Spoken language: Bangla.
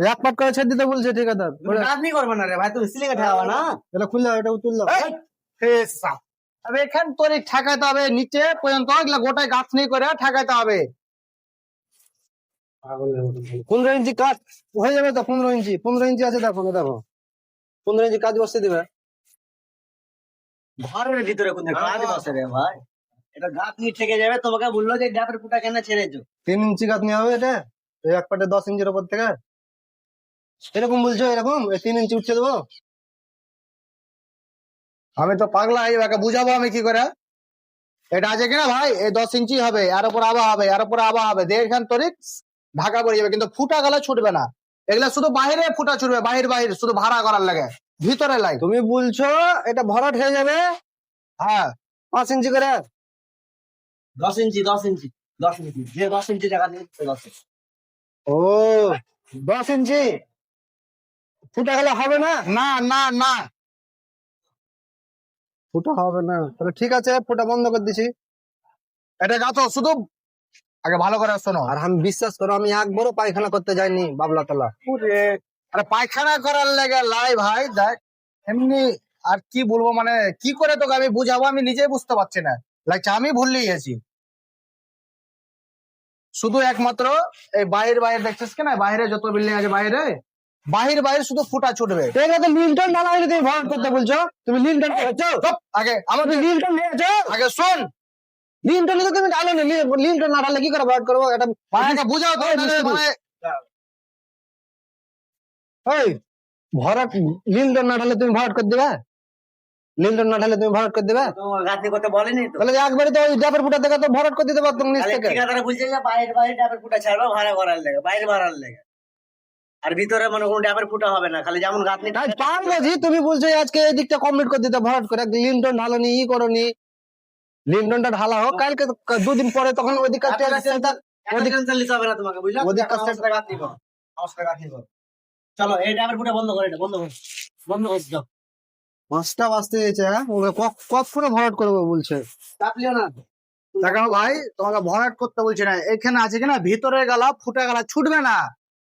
এক করে ছেড়ে দিতে বলছে ঠিকাদার আপনি করবে না রে ভাই তুমি সিলিং ঠাওয়া না। এটা খুললে এটা তুললো তবে এখান তোর ঠেকাইতে হবে নিচে পর্যন্ত এগুলা গোটায় গাছ নেই করে ঠেকাইতে হবে। পনেরো ইঞ্চি কাজ হয়ে যাবে তো পনেরো ইঞ্চি পনেরো ইঞ্চি আছে দেখো দেখো। পনেরো ইঞ্চি কাজ বসতে দিবে। ঘরের ভিতরে কোন কাজ বসে রে ভাই। এটা গাছ নিয়ে ঠেকে যাবে তোমাকে বলল যে ডাবের ফুটা কেন ছেড়েছো? তিন ইঞ্চি কাজ নিয়ে হবে এটা এক পাটে দশ ইঞ্চির ওপর থেকে। এরকম বলছো এরকম? তিন ইঞ্চি উঠছে দেবো? আমি তো পাগলা এবারে বুঝাবো আমি কি করে? এটা আছে কিনা ভাই? এই দশ ইঞ্চি হবে এর উপর আবা হবে এর উপর আবা হবে। দিয়ে এখান তোর ঢাকা পড়ে যাবে। কিন্তু ফুটা গেলে ছুটবে না। এগুলা শুধু বাইরে ফুটা ছুটবে বাহির বাহির শুধু ভাড়া করার লাগে। ভিতরে লাই। তুমি বলছো এটা ভরাট হয়ে যাবে? হ্যাঁ। পাঁচ ইঞ্চি করে? দশ ইঞ্চি দশ ইঞ্চি দশ ইঞ্চি। যে দশ ইঞ্চি টাকা দশ ইঞ্চি। ও দশ ইঞ্চি? ফুটা গেলে হবে না? না না না। ফুটা হবে না। তাহলে ঠিক আছে ফুটা বন্ধ করে দিছি। এটা গাছো শুধু আগে ভালো করে শোনো। আর আমি বিশ্বাস করো আমি একবারও পায়খানা করতে যাইনি বাবলা তলা আরে পায়খানা করার লেগে লাই ভাই দেখ এমনি আর কি বলব মানে কি করে তোকে আমি বুঝাবো আমি নিজেই বুঝতে পারছি না। লাগছে আমি ভুললেই গেছি শুধু একমাত্র এই বাইরে বাইরে দেখছিস কিনা বাইরে যত বিল্ডিং আছে বাইরে বাহির বাইরে শুধু ফুটা ছুটবে। লিলটন ঢালা হয়নি তুমি ভরাট করতে বলছো? তুমি লিলটন আগে তুমি লিলটন নিয়েছো আগে শোন। লিলটন তো তুমি ঢালো নি লিলটন না ঢালে কি করে ভরাট করব? এটা আগে বুঝাও তো। মানে ওই ভরাট লিলটন না ঢালে তুমি ভরাট করে দিবে? লিলটন না ঢালে তুমি ভরাট করে দিবে? করতে বলেনি তো। তাহলে একবারে তো ওই ডাবের ফুটা থেকে তো ভরাট করে দিতে পারতো নিচ থেকে। ঠিকাদারা বলছে যে বাইরে বাইরে ডাবের ফুটা ছাড়বা ভাড়া করার লেগে বাইরে ভাড়ার লেগে। আর ভিতরে মানে কোনো ফুটা হবে না খালি যেমন পারব জি তুমি বলছো আজকে এই দিকটা কমপ্লিট করে দিতে ভরাট করে ঢালো নি ই করো নি ঢালা হোক কালকে দুদিন পরে তখন ওই দিকটা নিতে হবে না তোমাকে বুঝলা? গাছ নিবো আমার সাথে চলো এই ফুটা বন্ধ করে এটা বন্ধ করে। বন্ধ করে দাও। পাঁচটা বাজতে গেছে হ্যাঁ? ওকে কতক্ষণে ভরাট করব বলছে? চাপলিও না। দেখো ভাই তোমাকে ভরাট করতে বলছি না এখানে আছে কিনা? ভিতরে গেলা ফুটে গেলা ছুটবে না।